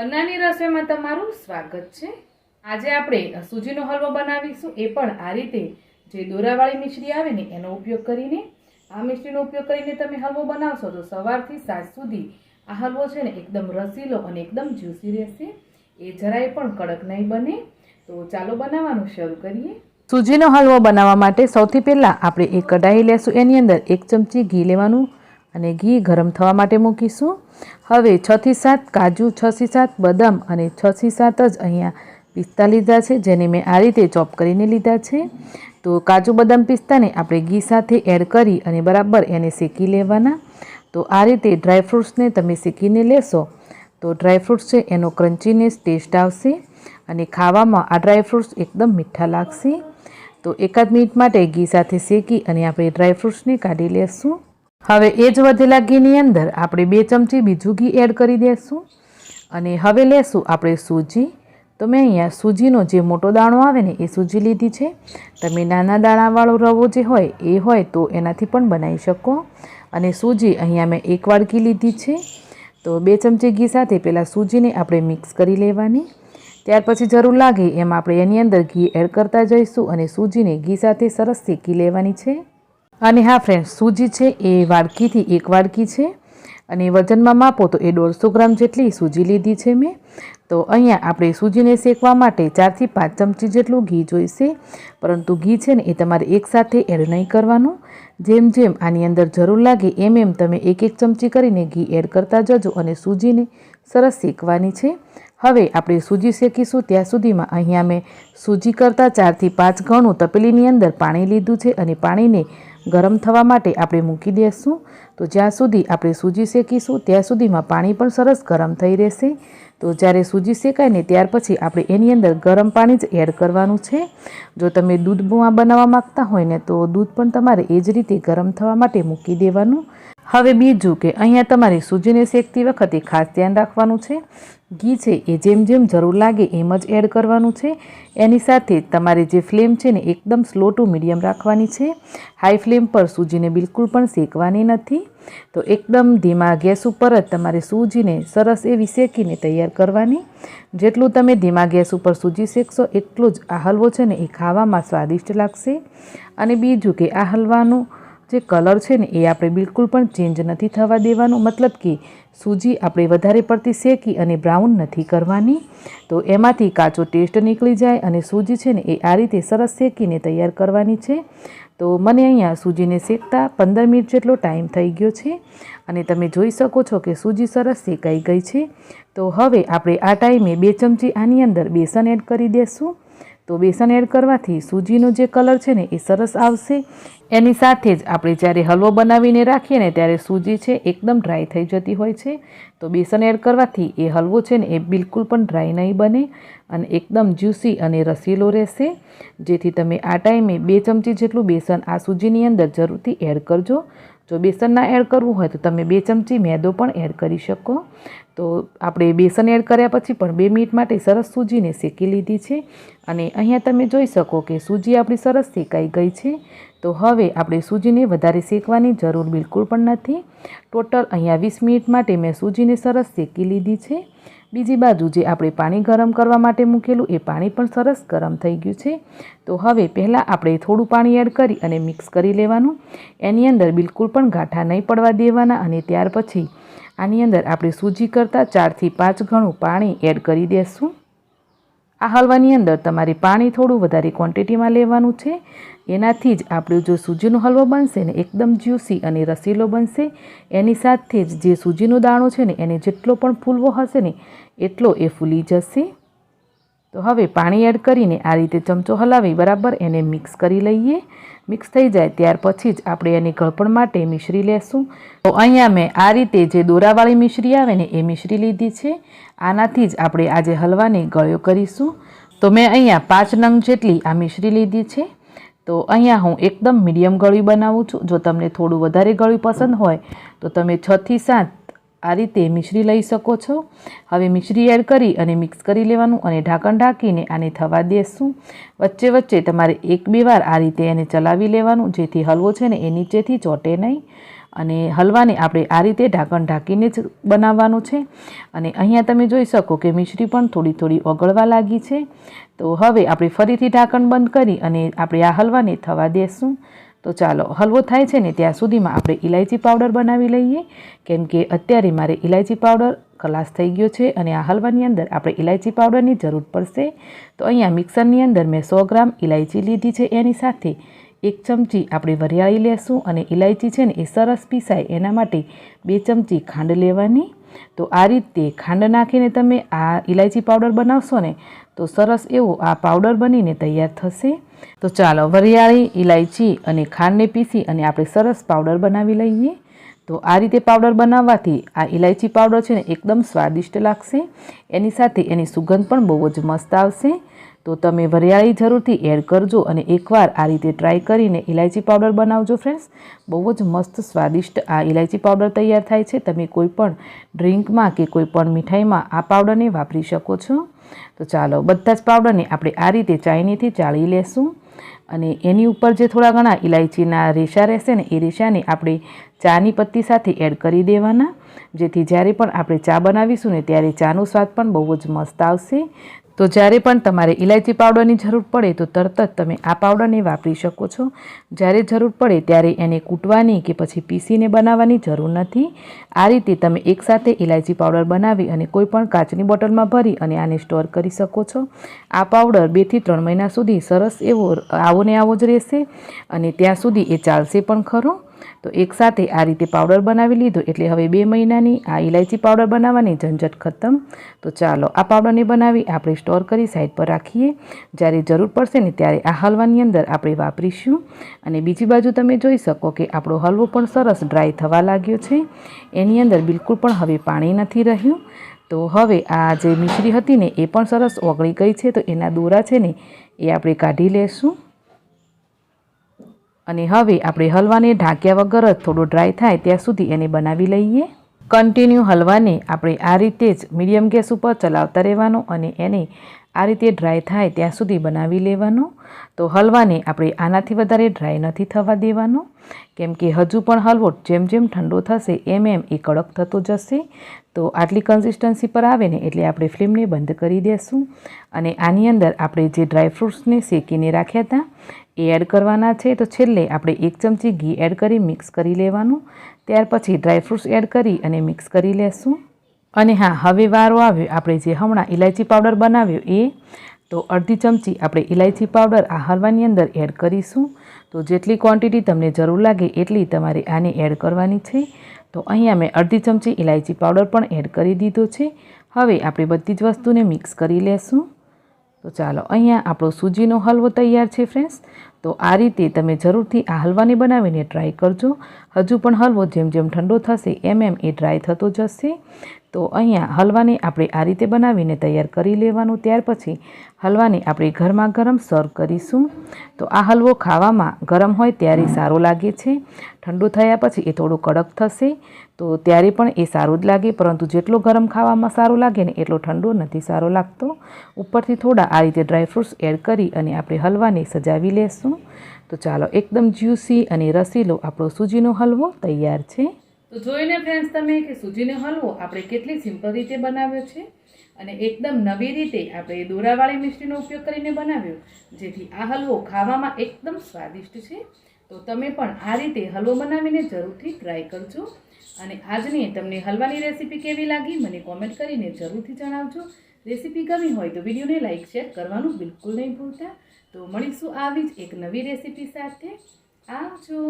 પન્નાની રસોઈમાં તમારું સ્વાગત છે. આજે આપણે સૂજીનો હલવો બનાવીશું. એ પણ આ રીતે જે દોરાવાળી મિશ્રી આવે ને, એનો ઉપયોગ કરીને, આ મિશ્રીનો ઉપયોગ કરીને તમે હલવો બનાવશો તો સવારથી સાંજ સુધી આ હલવો છે ને એકદમ રસીલો અને એકદમ જ્યુસી રહેશે. એ જરાય પણ કડક નહીં બને. તો ચાલો બનાવવાનું શરૂ કરીએ. સૂજીનો હલવો બનાવવા માટે સૌથી પહેલાં આપણે એક કઢાઈ લેશું. એની અંદર એક ચમચી ઘી લેવાનું અને ઘી ગરમ થવા માટે મૂકીશું. હવે છથી સાત કાજુ, છથી સાત બદામ અને છથી સાત જ અહીંયા પિસ્તા લીધા છે, જેને મેં આ રીતે ચોપ કરીને લીધા છે. તો કાજુ બદામ પિસ્તાને આપણે ઘી સાથે એડ કરી અને બરાબર એને શેકી લેવાના. તો આ રીતે ડ્રાયફ્રૂટ્સને તમે શેકીને લેશો, તો ડ્રાયફ્રૂટ્સ છે એનો ક્રન્ચીનેસ ટેસ્ટ આવશે અને ખાવામાં આ ડ્રાયફ્રૂટ્સ એકદમ મીઠા લાગશે. તો એકાદ મિનિટ માટે ઘી સાથે શેકી અને આપણે ડ્રાયફ્રૂટ્સને કાઢી લેશું. હવે એ જ વધેલા ઘીની અંદર આપણે બે ચમચી બીજું ઘી એડ કરી દઈશું અને હવે લેશું આપણે સૂજી. તો મેં અહીંયા સૂજીનો જે મોટો દાણો આવે ને એ સૂજી લીધી છે. તમે નાના દાણાવાળો રવો જે હોય એ હોય તો એનાથી પણ બનાવી શકો. અને સૂજી અહીંયા મેં એક વાડકી લીધી છે. તો બે ચમચી ઘી સાથે પહેલાં સૂજીને આપણે મિક્સ કરી લેવાની. ત્યાર પછી જરૂર લાગે એમ આપણે એની અંદર ઘી એડ કરતા જઈશું અને સૂજીને ઘી સાથે સરસ શેકી લેવાની છે. અને હા ફ્રેન્ડ સૂજી છે એ વાડકીથી એક વાડકી છે અને વજનમાં માપો તો એ દોઢસો ગ્રામ જેટલી સૂજી લીધી છે મેં. તો અહીંયા આપણે સૂજીને શેકવા માટે ચારથી પાંચ ચમચી જેટલું ઘી જોઈશે. પરંતુ ઘી છે ને એ તમારે એકસાથે એડ નહીં કરવાનું. જેમ જેમ આની અંદર જરૂર લાગે એમ એમ તમે એક એક ચમચી કરીને ઘી એડ કરતા જજો અને સૂજીને સરસ શેકવાની છે. હવે આપણે સૂજી શેકીશું. ત્યાં સુધીમાં અહીંયા મેં સૂજી કરતાં ચારથી પાંચ ગણું તપેલીની અંદર પાણી લીધું છે અને પાણીને ગરમ થવા માટે આપણે મૂકી દઈશું તો જ્યાં સુધી આપણે સૂજી શેકીશું, ત્યાં સુધીમાં પાણી પણ સરસ ગરમ થઈ રહેશે. તો જ્યારે સૂજી શેકાય ને ત્યાર પછી આપણે એની અંદર ગરમ પાણી જ એડ કરવાનું છે. જો તમે દૂધ દૂધમાં બનાવવા માગતા હોય ને તો દૂધ પણ તમારે એ જ રીતે ગરમ થવા માટે મૂકી દેવાનું. હવે બીજું કે અહીંયા તમારે સૂજીને શેકતી વખતે ખાસ ધ્યાન રાખવાનું છે. ઘી છે એ જેમ જેમ જરૂર લાગે એમ જ એડ કરવાનું છે. એની સાથે તમારે જે ફ્લેમ છે ને એકદમ સ્લો ટુ મીડિયમ રાખવાની છે. હાઈ ફ્લેમ પર સૂજીને બિલકુલ પણ શેકવાની નથી. તો એકદમ ધીમા ગેસ ઉપર જ તમારે સૂજીને સરસ એવી શેકીને તૈયાર કરવાની. જેટલું તમે ધીમા ગેસ ઉપર સૂજી શેકશો એટલું જ આ હલવો છે ને એ ખાવામાં સ્વાદિષ્ટ લાગશે. અને બીજું કે આ હલવાનું જે કલર છે ને એ આપણે બિલકુલ પણ ચેન્જ નથી થવા દેવાનું. મતલબ કે સૂજી આપણે વધારે પડતી શેકી અને બ્રાઉન નથી કરવાની. તો એમાંથી કાચો ટેસ્ટ નીકળી જાય અને સૂજી છે ને એ આ રીતે સરસ શેકીને તૈયાર કરવાની છે. તો મને અહીંયા સૂજીને શેકતા પંદર મિનિટ જેટલો ટાઈમ થઈ ગયો છે અને તમે જોઈ શકો છો કે સૂજી સરસ શેકાઈ ગઈ છે. તો હવે આપણે આ ટાઈમે બે ચમચી આની અંદર બેસન એડ કરી દઈશું તો બેસન એડ કરવાથી સૂજીનો જે કલર છે ને એ સરસ આવશે. એની સાથે જ આપણે જ્યારે હલવો બનાવીને રાખીએ ને ત્યારે સૂજી છે એકદમ ડ્રાય થઈ જતી હોય છે. તો બેસન એડ કરવાથી એ હલવો છે ને એ બિલકુલ પણ ડ્રાય નહીં બને અને એકદમ જ્યુસી અને રસીલો રહેશે. જેથી તમે આ ટાઈમે બે ચમચી જેટલું બેસન આ સૂજીની અંદર જરૂરથી એડ કરજો. જો બેસન ના એડ કરવું હોય તો તમે બે ચમચી મેદો પણ એડ કરી શકો. તો આપણે બેસન એડ કર્યા પછી પણ બે મિનિટ માટે સરસ સૂજીને શેકી લીધી છે. અને અહીંયા તમે જોઈ શકો કે સૂજી આપણી સરસ શેકાઈ ગઈ છે. તો હવે આપણે સૂજીને વધારે શેકવાની જરૂર બિલકુલ પણ નથી. ટોટલ અહીંયા વીસ મિનિટ માટે મેં સૂજીને સરસ શેકી લીધી છે. બીજી બાજુ જે આપણે પાણી ગરમ કરવા માટે મૂકેલું, એ પાણી પણ સરસ ગરમ થઈ ગયું છે. તો હવે પહેલાં આપણે થોડું પાણી એડ કરી અને મિક્સ કરી લેવાનું. એની અંદર બિલકુલ પણ ગાંઠા નહીં પડવા દેવાના અને ત્યાર પછી આની અંદર આપણે સૂજી કરતાં ચારથી પાંચ ગણું પાણી એડ કરી દઈશું આ હલવાની અંદર તમારે પાણી થોડું વધારે ક્વોન્ટિટીમાં લેવાનું છે. એનાથી જ આપણું જો સૂજીનો હલવો બનશે ને એકદમ જ્યુસી અને રસીલો બનશે, એની સાથે જ જે સૂજીનો દાણો છે ને એને જેટલો પણ ફૂલવો હશે ને, એટલો એ ફૂલી જશે. તો હવે પાણી એડ કરીને આ રીતે ચમચો હલાવી બરાબર એને મિક્સ કરી લઈએ. મિક્સ થઈ જાય ત્યાર પછી જ આપણે એની ગળપણ માટે મિશ્રી લેશું. તો અહીંયા મેં આ રીતે જે દોરાવાળી મિશ્રી આવે ને એ મિશ્રી લીધી છે. આનાથી જ આપણે આજે હલવાને ગળ્યો કરીશું. તો મેં અહીંયા પાંચ નંગ જેટલી આ મિશ્રી લીધી છે. તો અહીંયા હું એકદમ મીડિયમ ગળ્યું બનાવું છું. જો તમને થોડું વધારે ગળ્યું પસંદ હોય તો તમે છથી સાત આ રીતે મિશ્રી લઈ શકો છો. હવે મિશ્રી એડ કરી અને મિક્સ કરી લેવાનું અને ઢાંકણ ઢાંકીને આને થવા દેશું. વચ્ચે વચ્ચે તમારે એક બે વાર આ રીતે એને ચલાવી લેવાનું, જેથી હલવો છે ને એ નીચેથી ચોટે નહીં. અને હલવાને આપણે આ રીતે ઢાંકણ ઢાંકીને જ બનાવવાનું છે. અને અહીંયા તમે જોઈ શકો કે મિશ્રી પણ થોડી થોડી ઓગળવા લાગી છે. તો હવે આપણે ફરીથી ઢાંકણ બંધ કરી અને આપણે આ હલવાને થવા દેશું. તો ચાલો, હલવો થાય છે ને ત્યાં સુધીમાં આપણે ઇલાયચી પાવડર બનાવી લઈએ. કેમ કે અત્યારે મારે ઇલાયચી પાવડર કલાસ થઈ ગયો છે અને આ હલવાની અંદર આપણે ઇલાયચી પાવડરની જરૂર પડશે. તો અહીંયા મિક્સરની અંદર મેં સો ગ્રામ ઇલાયચી લીધી છે એની સાથે. એક ચમચી આપણે વરિયાળી લેશું અને ઇલાયચી છે ને એ સરસ પીસાય એના માટે બે ચમચી ખાંડ લેવાની. તો આ રીતે ખાંડ નાખીને તમે આ ઇલાયચી પાવડર બનાવશો ને, તો સરસ એવો આ પાવડર બનીને તૈયાર થશે. તો ચાલો વરિયાળી ઇલાયચી અને ખાંડને પીસી અને આપણે સરસ પાવડર બનાવી લઈએ. તો આ રીતે પાવડર બનાવવાથી આ ઇલાયચી પાવડર છે ને એકદમ સ્વાદિષ્ટ લાગશે. એની સાથે એની સુગંધ પણ બહુ જ મસ્ત આવશે. તો તમે વરિયાળી જરૂરથી એડ કરજો અને એકવાર આ રીતે ટ્રાય કરીને ઇલાયચી પાવડર બનાવજો ફ્રેન્ડ્સ બહુ જ મસ્ત, સ્વાદિષ્ટ આ ઇલાયચી પાવડર તૈયાર થાય છે. તમે કોઈપણ ડ્રિંકમાં કે કોઈ પણ મીઠાઈમાં આ પાવડરને વાપરી શકો છો. તો ચાલો, બધા જ પાવડરને આપણે આ રીતે ચાયનીથી ચાળી લેશું અને એની ઉપર જે થોડા ઘણા ઇલાયચીના રેશા રહેશે ને, એ રેશાને આપણે ચાની પત્તી સાથે એડ કરી દેવાના. જેથી જ્યારે પણ આપણે ચા બનાવીશું ને, ત્યારે ચાનો સ્વાદ પણ બહુ જ મસ્ત આવશે. તો જ્યારે પણ તમારે ઇલાયચી પાવડરની જરૂર પડે તો તરત જ તમે આ પાવડરને વાપરી શકો છો. જ્યારે જરૂર પડે ત્યારે એને કૂટવાની કે પછી પીસીને બનાવવાની જરૂર નથી. આ રીતે તમે એકસાથે ઇલાયચી પાવડર બનાવી અને કોઈપણ કાચની બોટલમાં ભરી અને આને સ્ટોર કરી શકો છો. આ પાવડર બેથી ત્રણ મહિના સુધી સરસ એવો, આવો ને આવો જ રહેશે અને ત્યાં સુધી એ ચાલશે પણ ખરો. તો એકસાથે આ રીતે પાવડર બનાવી લીધો, એટલે હવે બે મહિનાની આ ઇલાયચી પાવડર બનાવવાની ઝંઝટ ખતમ. તો ચાલો આ પાવડરને બનાવી આપણે સ્ટોર કરી સાઈડ પર રાખીએ. જ્યારે જરૂર પડશે ને ત્યારે આ હલવાની અંદર આપણે વાપરીશું. અને બીજી બાજુ તમે જોઈ શકો કે આપણો હલવો પણ સરસ ડ્રાય થવા લાગ્યો છે. એની અંદર બિલકુલ પણ હવે પાણી નથી રહ્યું. તો હવે આ જે મિશ્રી હતી ને એ પણ સરસ ઓગળી ગઈ છે, તો એના દોરા છે ને એ આપણે કાઢી લેશું. અને હવે આપણે હલવાને ઢાંક્યા વગર જ થોડો ડ્રાય થાય ત્યાં સુધી એને બનાવી લઈએ. કન્ટિન્યુ હલવાને આપણે આ રીતે જ મીડિયમ ગેસ ઉપર ચલાવતા રહેવાનો અને એને આ રીતે ડ્રાય થાય ત્યાં સુધી બનાવી લેવાનો. તો હલવાને આપણે આનાથી વધારે ડ્રાય નથી થવા દેવાનો. કેમ કે હજુ પણ હલવો, જેમ જેમ ઠંડો થશે, એમ એમ એ કડક થતો જશે. તો આટલી કન્સિસ્ટન્સી પર આવે ને એટલે આપણે ફ્લેમને બંધ કરી દેશું. અને આની અંદર આપણે જે ડ્રાયફ્રૂટ્સને શેકીને રાખ્યા હતા, એ એડ કરવાના છે. તો છેલ્લે આપણે એક ચમચી ઘી એડ કરી મિક્સ કરી લેવાનું. ત્યાર પછી ડ્રાયફ્રૂટ્સ એડ કરી અને મિક્સ કરી લેશું. અને હા, હવે વારો આવ્યો. આપણે જે હમણાં ઇલાયચી પાવડર બનાવ્યો એ, તો અડધી ચમચી આપણે ઇલાયચી પાવડર આ હલવાની અંદર એડ કરીશું. તો જેટલી ક્વોન્ટિટી તમને જરૂર લાગે એટલી તમારે આને એડ કરવાની છે. તો અહીંયા મેં અડધી ચમચી ઇલાયચી પાવડર પણ એડ કરી દીધો છે. હવે આપણે બધી જ વસ્તુને મિક્સ કરી લેશું. તો ચાલો, અહીંયા આપણો સૂજીનો હલવો તૈયાર છે ફ્રેન્ડ્સ તો આ રીતે તમે જરૂરથી આ હલવાને બનાવીને ટ્રાય કરજો. હજુ પણ હલવો જેમ જેમ ઠંડો થશે એમ એમ એ ડ્રાય થતો જશે. તો અહીંયા હલવાને આપણે આ રીતે બનાવીને તૈયાર કરી લેવાનું. ત્યાર પછી હલવાને આપણે ઘરમાં ગરમ સર્વ કરીશું. તો આ હલવો ખાવામાં ગરમ હોય ત્યારે સારો લાગે છે. ઠંડો થયા પછી એ થોડો કડક થશે. તો ત્યારે પણ એ સારું જ લાગે, પરંતુ જેટલો ગરમ ખાવામાં સારો લાગે ને એટલો ઠંડો નથી સારો લાગતો. ઉપરથી થોડા આ રીતે ડ્રાયફ્રૂટ્સ એડ કરી અને આપણે હલવાને સજાવી લેશું. તો ચાલો એકદમ જ્યુસી અને રસીલો આપણો સૂજીનો હલવો, તૈયાર છે. તો જોઈને ફ્રેન્ડ્સ તમે કે સૂજીનો હલવો આપણે કેટલી સિમ્પલ રીતે બનાવ્યો છે? અને એકદમ નવી રીતે આપણે દોરાવાળી મિશ્રીનો ઉપયોગ કરીને બનાવ્યો, જેથી આ હલવો ખાવામાં એકદમ સ્વાદિષ્ટ છે. તો તમે પણ આ રીતે હલવો બનાવીને જરૂરથી ટ્રાય કરજો. અને આજની તમને હલવાની રેસીપી કેવી લાગી, મને કોમેન્ટ કરીને જરૂરથી જણાવજો. રેસીપી ગમી હોય તો વિડીયોને લાઇક શેર કરવાનું બિલકુલ નહીં ભૂલતા. તો મળીશું આવી જ એક નવી રેસીપી સાથે. આવજો.